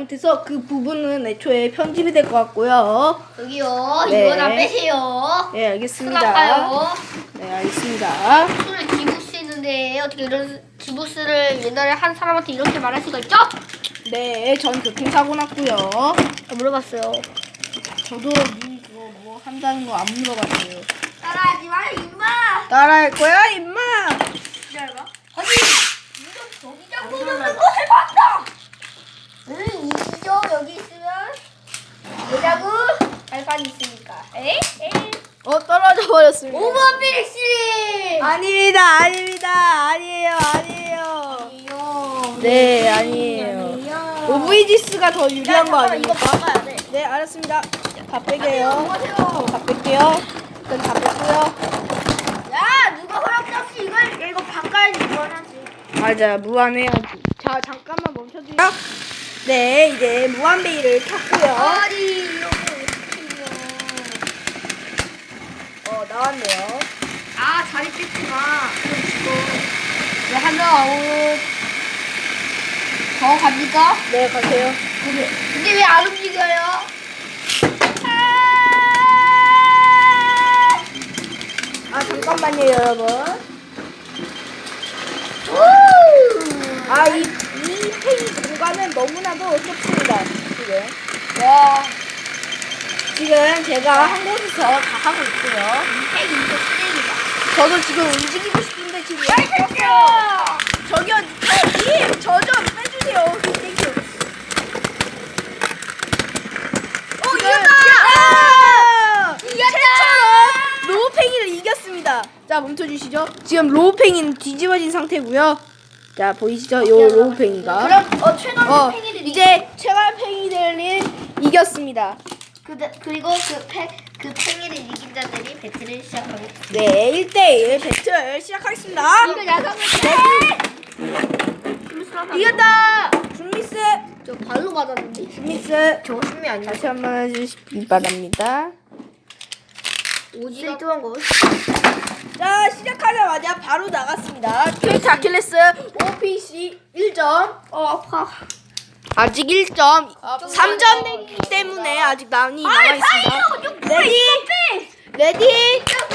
잘못해서 그 부분은 애초에 편집이 될 것 같고요. 여기요. 네. 이거 다 빼세요. 네, 알겠습니다. 네, 알겠습니다. 술을 기부스 있는데 어떻게 이런 기부스를 옛날에 한 사람한테 이렇게 말할 수가 있죠? 네, 전 교통사고 났고요. 아, 물어봤어요. 저도 뭐, 그거 뭐 한다는 거 안 물어봤어요. 따라하지 마, 임마. 따라할 거야, 임마! 기다려봐. 아니, 이거 저기 잡고 있는 것을 봤다. 응, 이시죠? 여기 있으면 뭐라고? 발판이 있으니까. 에이? 에이. 어, 떨어져 버렸습니다. 오버 필시. 아닙니다, 아닙니다. 아니에요, 아니에요. 아니요. 네, 아니에요. 아니요. 오브이지스가 더 유리한 거 잠깐만, 이거 아닙니까? 막아야 돼. 네, 알았습니다. 다 빼게요. 뭐하세요? 다 뺄게요. 일단 다 뺐고요. 야, 누가 허락 없이 이걸 야, 이거 바꿔야지 무한하지. 맞아, 무한해야지. 자, 잠깐만 멈춰주세요. 네, 이제 무한베이를 켰고요. 아니, 거. 어, 나왔네요. 아, 자리 뺐구나. 그럼 지금 왜 한명 아웃. 저 갑니까? 네, 가세요. 근데, 근데 왜 안 움직여요? 아, 잠깐만요, 여러분. 우! 아, 이, 이 공간은 너무나도 좁습니다. 지금. 와, 지금 제가 한 곳에서 다 하고 있고요. 핵 이거 쓰레기다. 저도 지금 움직이고 싶은데 지금. 야! 저기요, 저, 님, 저좀 빼주세요. 땡큐. 어, 이겼다! 야! 이겼다! 최초로 로우팽이를 이겼습니다. 자, 멈춰주시죠. 지금 로우팽이는 뒤집어진 상태고요. 자, 보이시죠? 요 로우팽이가. 그럼 어 최근 어, 팽이들이 이제 최갈팽이들이 이겼습니다. 그 그리고 그 팽, 그 팽이를 이긴 자들이 배틀을 시작하고 네, 1대1 배틀 시작하겠습니다. 이거 야상을 해! 이겼다! 준미스! 저 발로 맞았는데 준미스! 저 숨이 아니야 다시 한번 해주시기 바랍니다. 오지가 뚜한 거 자, 시작하자마자 바로 나갔습니다. 퀘이트 아킬레스 OPC 1점. 어 아파 아직 1점. 3점 되기 때문에 아직 많이 남아 있습니다. 레디! 레디! 셋! 3, 2, 1,